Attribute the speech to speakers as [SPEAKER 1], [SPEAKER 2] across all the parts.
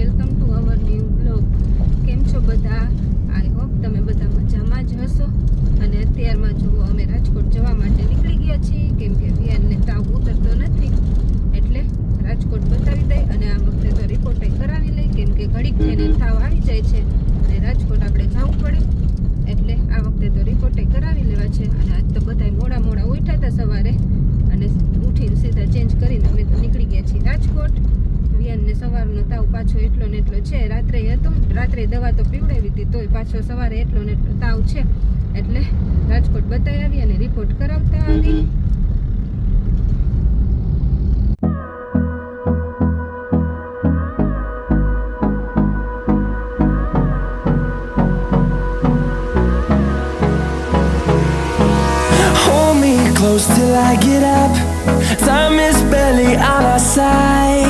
[SPEAKER 1] Welcome to our new vlog કેમ છો બધા? આઈ હોપ તમે બધા મજામાં જ હશો. અને અત્યારમાં જુઓ અમે રાજકોટ જવા માટે નીકળી ગયા છીએ, કેમ કે વિયાનને તાવ ઉતરતો નથી, એટલે રાજકોટ બતાવી દઈ અને આ વખતે તો રિપોર્ટ કરાવી લઈ, કેમ કે ઘડીક થઈને તાવ આવી જાય છે અને રાજકોટ આપણે જવું પડે. એટલે આ વખતે તો રિપોર્ટે કરાવી લેવા છે અને આજ તો બધાય મોડા મોડા ઉઠ્યા હતા સવારે. અને ઉઠીને સીધા ચેન્જ કરીને અમે તો નીકળી ગયા છીએ રાજકોટ. વિયાનને સવારનો તાવ પાછો એટલો ને એટલો છે રાત્રે હતો રાત્રે દવા તો પીવડાવી હતી તોય પાછો સવારે એટલો ને એટલો તાવ છે એટલે રાજકોટ બતાવી આવી અને રિપોર્ટ કરાવતા આવી
[SPEAKER 2] close till I get up. Time is barely on our side.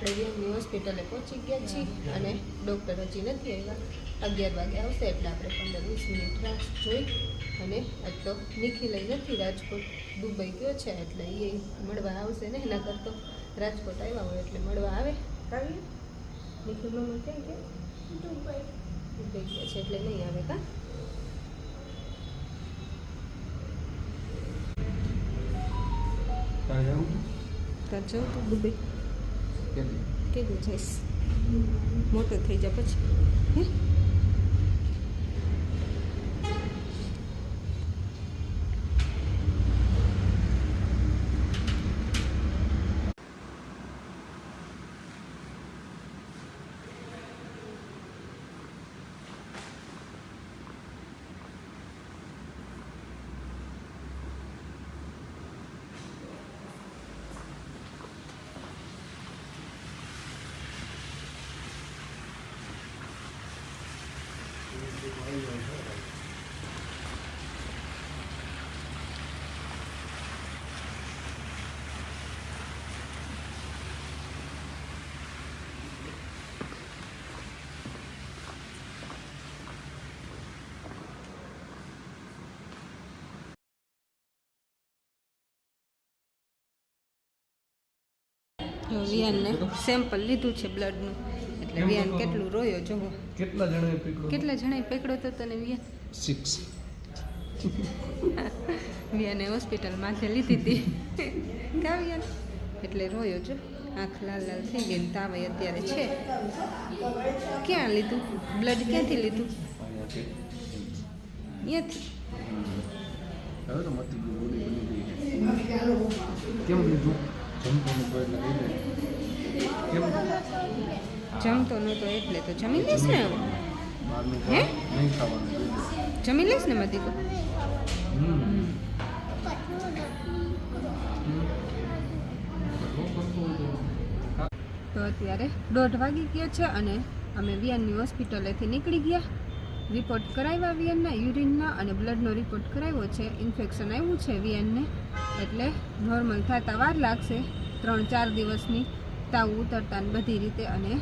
[SPEAKER 1] આપણે વિયાનની હોસ્પિટલે પહોંચી ગયા છીએ અને ડૉક્ટર હજી નથી આવ્યા. અગિયાર વાગે આવશે એટલે આપણે પંદર વીસ મિનિટ રાહ જોઈ અને આજ તો નિખિલ નથી રાજકોટ. દુબઈ ગયો છે એટલે એ મળવા આવશે ને એના કરતો રાજકોટ આવ્યા હોય એટલે મળવા આવે. આવીએ નિખિલ મમ્મી ક્યાં ગયા? દુબઈ. દુબઈ ગયા છે એટલે નહીં આવે કા? જવું તું દુબઈ. કેવું જઈશ મોટો થઈ જાય પછી. હે? વિયાનને સેમ્પલ લીધું છે બ્લડનું એટલે વ્યાન કેટલું રોયો જોવો
[SPEAKER 3] કેટલા જણાએ પકડ્યો
[SPEAKER 1] કેટલા જણાએ પકડ્યો તો તને વિયાન?
[SPEAKER 3] સિક્સ
[SPEAKER 1] વિયાને હોસ્પિટલ માથે લીધી હતી. કા વિયાન એટલે રોયો જો. આંખ લાલ લાલ થઈ ગઈ તાવ અત્યારે છે. ક્યાં લીધું? બ્લડ ક્યાંથી લીધું? અહીંયાથી.
[SPEAKER 3] કેમ લીધું? જમવાનું એટલે કેમ?
[SPEAKER 1] જમતો નહોતો એટલે તો જમી લઈશ ને હે? જમી લઈશ ને મધી તો?
[SPEAKER 3] તો
[SPEAKER 1] અત્યારે દોઢ વાગી ગયો છે અને અમે વિયનની હોસ્પિટલેથી નીકળી ગયા. રિપોર્ટ કરાવ્યા વિયનના યુરિનના અને બ્લડનો રિપોર્ટ કરાવ્યો છે. ઇન્ફેક્શન આવ્યું છે વિયનને. એટલે નોર્મલ થતા વાર લાગશે. ત્રણ ચાર દિવસની તાવ ઉતરતા બધી રીતે અને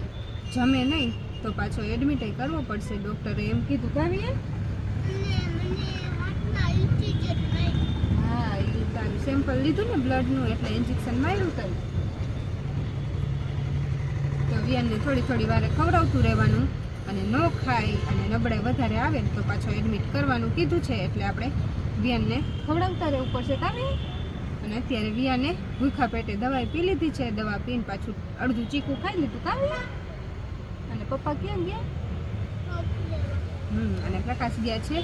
[SPEAKER 1] જમે નહીં, તો પાછો એડમિટ કરવો પડશે. ડૉક્ટરે એમ કીધું કાવીએ હા એ તારું સેમ્પલ લીધું ને બ્લડનું એટલે ઇન્જેક્શન માર્યું તને તો વિયાનને થોડી થોડી વારે ખવડાવતું રહેવાનું અને ન ખાય અને નબળાઈ વધારે આવે તો પાછો એડમિટ કરવાનું કીધું છે, એટલે આપણે વિયાનને ખવડાવતા રહેવું પડશે કાવી અને અત્યારે વિયાને ભૂખા પેટે દવાઈ પી લીધી છે, દવા પીને પાછું અડધું ચીકું ખાઈ લીધું કાવે અને પપ્પા ક્યાં ગયા? હમ અને પ્રકાશ ગયા છે.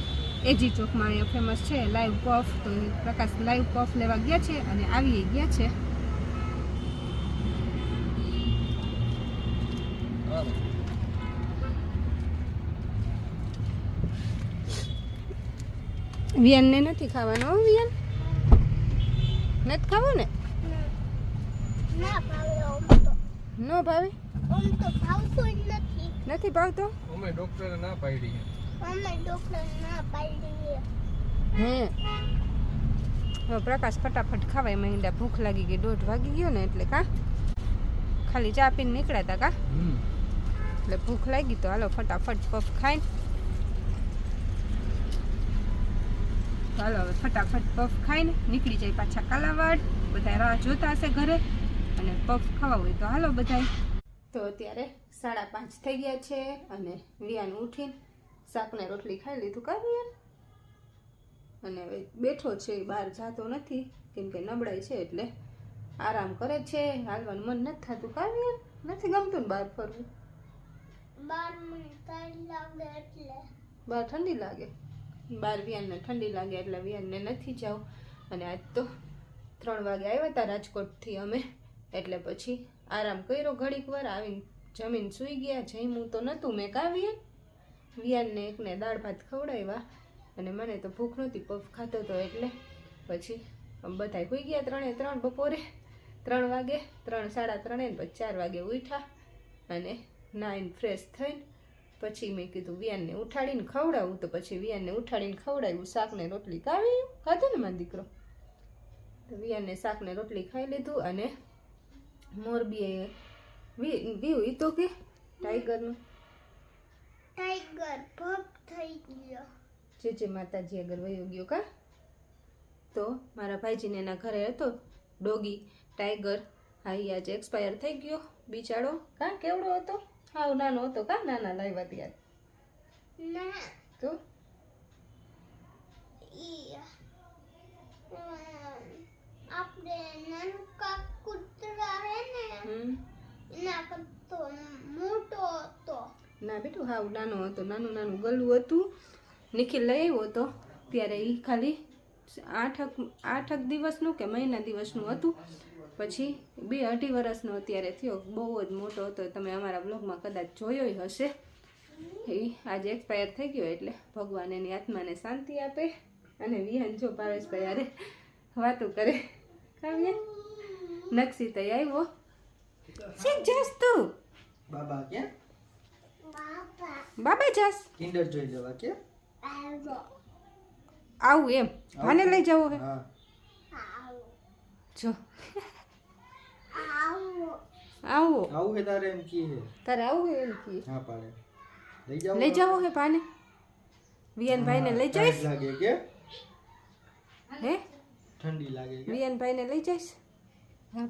[SPEAKER 1] એજી ચોકમાં અહીંયા ફેમસ છે લાઈવ પફ તો પ્રકાશ લાઈવ પફ લેવા ગયા છે અને આવી ગયા છે. વિયનને નથી ખાવાનો વિયાન? નથી ખાવો ને?
[SPEAKER 4] ન ભાવે? તો ભાવતું જ નથી.
[SPEAKER 1] નથી ભાવતો?
[SPEAKER 3] અમે ડોક્ટરે ના પાડી
[SPEAKER 4] અમે ડોક્ટર ના પાડી
[SPEAKER 1] હે. પ્રકાશ ફટાફટ ખાવાય માંડ્યા ભૂખ લાગી ગઈ દોઢ વાગી ગયો ને એટલે કા? ખાલી ચા પીને નીકળ્યા હતા કા?
[SPEAKER 3] હમ.
[SPEAKER 1] એટલે ભૂખ લાગી તો હાલો ફટાફટ પફ ખાઈને ચાલો હવે ફટાફટ પફ ખાઈને નીકળી જાય પાછા કાલાવાડ. બધા રાહ જોતા હશે ઘરે. અને પફ ખાવા હોય તો હાલો બધાય. તો અત્યારે સાડા પાંચ થઈ ગયા છે અને વિયાન ઉઠીને શાકને રોટલી ખાઈ લીધું. કા અને હવે બેઠો છે બહાર જાતો નથી કેમ કે નબળાઈ છે એટલે આરામ કરે છે. હાલવાનું મન નથી થતું. કા વિયાન નથી ગમતું ને બહાર ફરવું? બહાર ઠંડી લાગે બાર વિયાનને ઠંડી લાગે? એટલે વિયાનને નથી જાવ અને આજ તો ત્રણ વાગે આવ્યા હતા રાજકોટથી અમે. એટલે પછી આરામ કર્યો, ઘડીક વાર આવીને જમીન સૂઈ ગયા જમ્યું તો નહોતું, મેં કાવીએ વિયાનને એકને દાળ ભાત ખવડાવ્યા અને મને તો ભૂખ નહોતી, પફ ખાતો હતો એટલે પછી બધા હોઈ ગયા ત્રણે ત્રણ બપોરે, ત્રણ વાગે, ત્રણ સાડા ત્રણે પછી ચાર વાગે ઉઠ્યા અને નાઈન ફ્રેશ થઈને પછી મેં કીધું વિયાનને ઉઠાડીને ખવડાવું, તો પછી વિયાનને ઉઠાડીને ખવડાવ્યું, શાકને રોટલી કાવી ખાધો ને મારો દીકરો? તો વિયાનને શાકને રોટલી ખાઈ લીધું અને મોરબીએ વ્યૂ એ તો કે? ટાઈગરનું?
[SPEAKER 4] ટાઈગર પગ થઈ ગયો.
[SPEAKER 1] જે જે માતાજી આગળ વયો ગયો કા? તો મારા ભાઈજીને એના ઘરે હતો ડોગી ટાઈગર હા એ આજે એક્સપાયર થઈ ગયો બિચારો. કા કેવડો હતો? હા નાનો હતો કા? નાના લાવ્યા ત્યાં
[SPEAKER 4] ના.
[SPEAKER 1] તો?
[SPEAKER 4] આપણે નાનું કાક કૂતરા કરતો મોટો હતો.
[SPEAKER 1] ના બેટું, હાવ નાનો હતો. નાનું નાનું ગલું હતું. નિખિલ લઈ આવ્યો હતો. ત્યારે એ ખાલી આઠક આઠક દિવસનું કે મહિના દિવસનું હતું. પછી બે અઢી વર્ષનો અત્યારે થયો. બહુ જ મોટો હતો. તમે અમારા બ્લોગમાં કદાચ જોયો હશે. એ આજે એક્સપાયર થઈ ગયો એટલે ભગવાન એની આત્માને શાંતિ આપે અને વિહાન જો પારેશભાઈ અરે વાતો કરે. કાવ્ય નક્ષી તૈયાર આવ્યો. શીખ જાસ તું
[SPEAKER 3] બાબા ક્યાં
[SPEAKER 4] બાપા
[SPEAKER 1] બાબા જાસ
[SPEAKER 3] કિન્ડર જોઈ લેવા કે
[SPEAKER 4] આવો
[SPEAKER 1] એમ. ભાને લઈ જવો હે
[SPEAKER 3] હા.
[SPEAKER 4] આવો.
[SPEAKER 1] જો.
[SPEAKER 4] આવો.
[SPEAKER 1] આવો.
[SPEAKER 3] હે તારે એમ કી હે?
[SPEAKER 1] તારે આવું હે એમ કી?
[SPEAKER 3] હા પાડે. લઈ જાવ
[SPEAKER 1] લઈ જાવ હે ભાને. વિયન ભાઈને લઈ જઈશ.
[SPEAKER 3] લાગે કે?
[SPEAKER 1] હે?
[SPEAKER 3] ઠંડી લાગે કે?
[SPEAKER 1] વિયન ભાઈને લઈ જઈશ. હું